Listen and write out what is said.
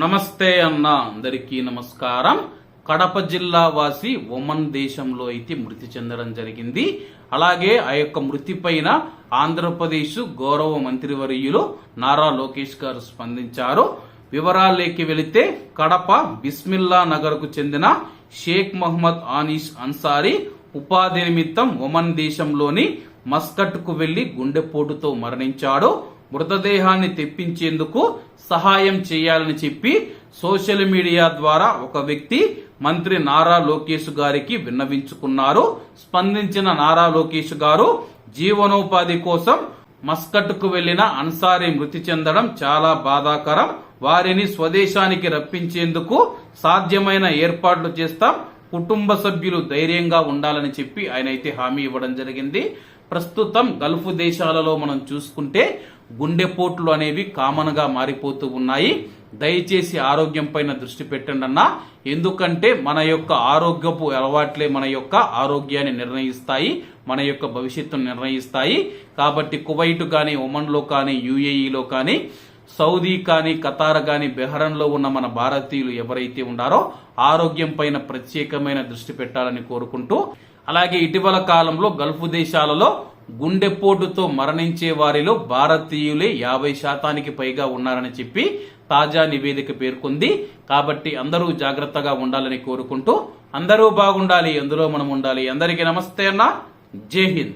నమస్తే అన్న అందరికీ నమస్కారం. కడప జిల్లా వాసి ఒమన్ దేశంలో అయితే మృతి చెందడం జరిగింది. అలాగే ఆ యొక్క మృతి పైన ఆంధ్రప్రదేశ్ గౌరవ మంత్రివర్యులు నారా లోకేష్ గారు స్పందించారు. వివరాల్లోకి వెళితే కడప బిస్మిల్లా నగర్కు చెందిన షేక్ మహమ్మద్ ఆనీష్ అన్సారీ ఉపాధి నిమిత్తం ఒమన్ దేశంలోని మస్కట్కు వెళ్ళి గుండెపోటుతో మరణించాడు. మృతదేహాన్ని తెప్పించేందుకు సహాయం చేయాలని చెప్పి సోషల్ మీడియా ద్వారా ఒక వ్యక్తి మంత్రి నారా లోకేష్ గారికి విన్నవించుకున్నారు. స్పందించిన నారా లోకేష్ గారు జీవనోపాధి కోసం మస్కట్కు వెళ్ళిన అన్సారీ మృతి చెందడం చాలా బాధాకరం. వారిని స్వదేశానికి రప్పించేందుకు సాధ్యమైన ఏర్పాట్లు చేస్తాం. కుటుంబ సభ్యులు ధైర్యంగా ఉండాలని చెప్పి ఆయన అయితే హామీ ఇవ్వడం జరిగింది. ప్రస్తుతం గల్ఫ్ దేశాలలో మనం చూసుకుంటే గుండెపోట్లు అనేవి కామన్గా మారిపోతూ ఉన్నాయి. దయచేసి ఆరోగ్యం పైన దృష్టి పెట్టండి అన్న. ఎందుకంటే మన యొక్క ఆరోగ్యపు అలవాట్లే మన యొక్క ఆరోగ్యాన్ని నిర్ణయిస్తాయి మన యొక్క భవిష్యత్తును నిర్ణయిస్తాయి. కాబట్టి కువైట్ కానీ ఒమన్లో కానీ యుఏఈలో కానీ సౌదీ కానీ ఖతార్ కానీ బెహరన్లో ఉన్న మన భారతీయులు ఎవరైతే ఉన్నారో ఆరోగ్యం పైన ప్రత్యేకమైన దృష్టి పెట్టాలని కోరుకుంటూ అలాగే ఇటీవల కాలంలో గల్ఫ్ దేశాలలో గుండెపోటుతో మరణించే వారిలో భారతీయులే యాభై శాతానికి పైగా ఉన్నారని చెప్పి తాజా నివేదిక పేర్కొంది. కాబట్టి అందరూ జాగ్రత్తగా ఉండాలని కోరుకుంటూ అందరూ బాగుండాలి అందులో మనం ఉండాలి. అందరికీ నమస్తే అన్న. జై హింద్.